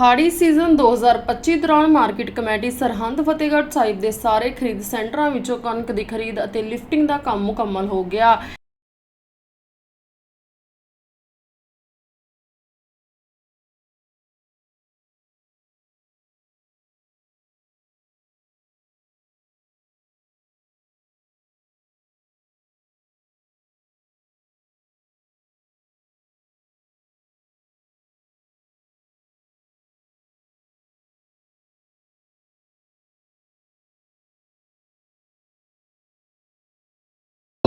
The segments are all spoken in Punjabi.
ਹਾੜੀ ਸੀਜ਼ਨ 2025 ਦੌਰਾਨ ਮਾਰਕੀਟ ਕਮੇਟੀ ਸਰਹੰਦ ਫਤਿਹਗੜ੍ਹ ਸਾਹਿਬ ਦੇ ਸਾਰੇ ਖਰੀਦ ਸੈਂਟਰਾਂ ਵਿੱਚੋਂ ਕਣਕ ਦੀ ਖਰੀਦ ਅਤੇ ਲਿਫਟਿੰਗ ਦਾ ਕੰਮ ਮੁਕੰਮਲ ਹੋ ਗਿਆ।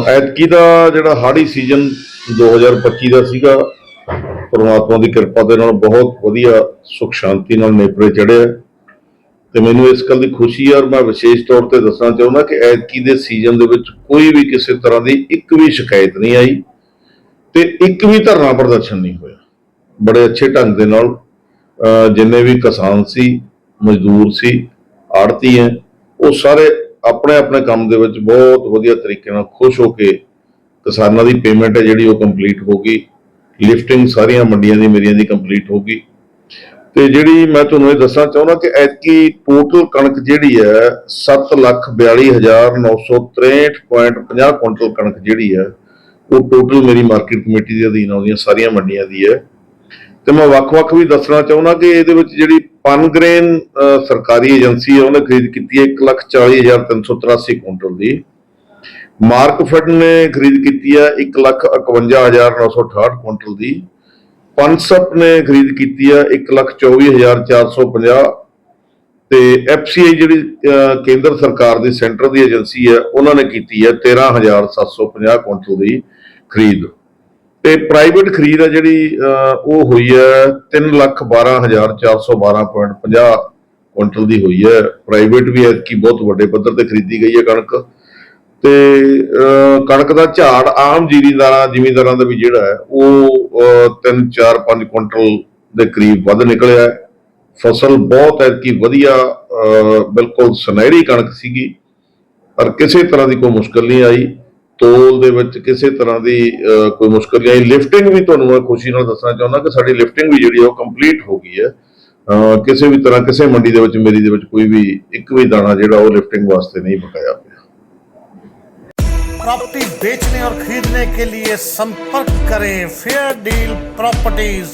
ਐਤਕੀ ਦਾ ਜਿਹੜਾ ਹਾੜੀ ਸੀਜ਼ਨ 2025 ਦਾ ਸੀਗਾ, ਪਰਮਾਤਮਾ ਦੀ ਕਿਰਪਾ ਦੇ ਨਾਲ ਬਹੁਤ ਵਧੀਆ ਸੁਖ ਸ਼ਾਂਤੀ ਨਾਲ ਨੇਪਰੇ ਚੜਿਆ ਤੇ ਮੈਨੂੰ ਇਸ ਗੱਲ ਦੀ ਖੁਸ਼ੀ ਹੈ ਔਰ ਮੈਂ ਵਿਸ਼ੇਸ਼ ਤੌਰ ਤੇ ਦੱਸਣਾ ਚਾਹੁੰਦਾ ਕਿ ਐਤਕੀ ਦੇ ਸੀਜ਼ਨ ਦੇ ਵਿੱਚ ਕੋਈ ਵੀ ਕਿਸੇ ਤਰ੍ਹਾਂ ਦੀ ਇੱਕ ਵੀ ਸ਼ਿਕਾਇਤ ਨਹੀਂ ਆਈ ਤੇ ਇੱਕ ਵੀ ਧਰਨਾ ਪ੍ਰਦਰਸ਼ਨ ਨਹੀਂ ਹੋਇਆ। ਬੜੇ ਅੱਛੇ ਢੰਗ ਦੇ ਨਾਲ ਜਿੰਨੇ ਵੀ ਕਿਸਾਨ ਸੀ, ਮਜ਼ਦੂਰ ਸੀ ਆੜਤੀ ਹੈ, ਉਹ ਸਾਰੇ ਆਪਣੇ ਆਪਣੇ ਕੰਮ ਦੇ ਵਿੱਚ ਬਹੁਤ ਵਧੀਆ ਤਰੀਕੇ ਨਾਲ ਖੁਸ਼ ਹੋ ਕੇ ਕਿਸਾਨਾਂ ਦੀ ਪੇਮੈਂਟ ਹੈ ਜਿਹੜੀ ਉਹ ਕੰਪਲੀਟ ਹੋ ਗਈ। ਲਿਫਟਿੰਗ ਸਾਰੀਆਂ ਮੰਡੀਆਂ ਦੀ ਮੇਰੀਆਂ ਦੀ ਕੰਪਲੀਟ ਹੋ ਗਈ। ਤੇ ਜਿਹੜੀ ਮੈਂ ਤੁਹਾਨੂੰ ਇਹ ਦੱਸਣਾ ਚਾਹੁੰਦਾ ਕਿ ਐਤਕੀ ਟੋਟਲ ਕਣਕ ਜਿਹੜੀ ਹੈ 742963.50 ਕੁਇੰਟਲ ਕਣਕ ਜਿਹੜੀ ਹੈ, ਉਹ ਟੋਟਲ ਮੇਰੀ ਮਾਰਕੀਟ ਕਮੇਟੀ ਦੇ ਅਧੀਨ ਆਉਂਦੀਆਂ, ਸਾਰੀਆਂ ਮੰਡੀਆਂ ਦੀ ਹੈ। ਤੇ ਮੈਂ ਵੱਖ-ਵੱਖ ਵੀ ਦੱਸਣਾ ਚਾਹੁੰਦਾ ਕਿ ਇਹਦੇ ਵਿੱਚ ਜਿਹੜੀ ਪਨਗ੍ਰੇਨ ਅਹ, ਸਰਕਾਰੀ ਏਜੰਸੀ ਹੈ ਉਹਨੇ ਖਰੀਦ ਕੀਤੀ ਹੈ 140383 ਕੁਇੰਟਲ ਦੀ। ਮਾਰਕਫੈਡ ਨੇ ਖਰੀਦ ਕੀਤੀ ਹੈ 151968 ਕੁਇੰਟਲ ਦੀ। ਪਨਸਪ ਨੇ ਖਰੀਦ ਕੀਤੀ ਹੈ 124450 ਤੇ ਐਫਸੀਆਈ ਜਿਹੜੀ ਕੇਂਦਰ ਸਰਕਾਰ ਦੀ ਸੈਂਟਰ ਦੀ ਏਜੰਸੀ ਹੈ ਉਹਨਾਂ ਨੇ ਕੀਤੀ ਹੈ 13750 ਕੁਇੰਟਲ ਦੀ ਖਰੀਦ। ਤੇ ਪ੍ਰਾਈਵੇਟ ਖਰੀਦ ਹੈ ਜਿਹੜੀ ਉਹ ਹੋਈ ਹੈ 312412.50 ਕੁਇੰਟਲ ਦੀ ਹੋਈ ਹੈ। ਪ੍ਰਾਈਵੇਟ ਵੀ ਐਤਕੀ ਬਹੁਤ ਵੱਡੇ ਪੱਧਰ ਤੇ ਖਰੀਦੀ ਗਈ ਹੈ ਕਣਕ। ਤੇ ਕਣਕ ਦਾ ਝਾੜ ਆਮ ਜ਼ਿਮੀਂਦਾਰਾਂ ਜ਼ਿਮੀਂਦਾਰਾਂ ਦਾ ਵੀ ਜਿਹੜਾ ਹੈ, ਉਹ 3 4 5 ਕੁਇੰਟਲ ਦੇ ਕਰੀਬ ਵੱਧ ਨਿਕਲਿਆ ਫਸਲ ਬਹੁਤ ਐਤਕੀ ਵਧੀਆ ਬਿਲਕੁਲ ਸੁਨਹਿਰੀ ਕਣਕ ਸੀਗੀ। ਪਰ ਕਿਸੇ ਤਰ੍ਹਾਂ ਦੀ ਕੋਈ ਮੁਸ਼ਕਲ ਨਹੀਂ ਆਈ। ਤੋਲ ਦੇ ਵਿੱਚ ਕਿਸੇ ਤਰ੍ਹਾਂ ਦੀ ਅਹ, ਕੋਈ ਮੁਸ਼ਕਲ ਨਹੀਂ ਆਈ ਲਿਫਟਿੰਗ ਵੀ ਤੁਹਾਨੂੰ ਮੈਂ ਖੁਸ਼ੀ ਨਾਲ ਦੱਸਣਾ ਚਾਹੁੰਦਾ ਕਿ ਸਾਡੀ ਲਿਫਟਿੰਗ ਵੀ ਜਿਹੜੀ ਹੈ ਉਹ ਕੰਪਲੀਟ ਹੋ ਗਈ ਹੈ ਅਹ, ਕਿਸੇ ਵੀ ਤਰ੍ਹਾਂ ਕਿਸੇ ਮੰਡੀ ਦੇ ਵਿੱਚ ਮੇਰੀ ਦੇ ਵਿੱਚ ਕੋਈ ਵੀ ਇੱਕ ਵੀ ਦਾਣਾ ਜਿਹੜਾ ਉਹ ਲਿਫਟਿੰਗ ਵਾਸਤੇ ਨਹੀਂ ਬਕਾਇਆ ਪਿਆ प्रॉपर्टी बेचने और खरीदने के लिए संपर्क करें फेयर डील प्रॉपर्टीज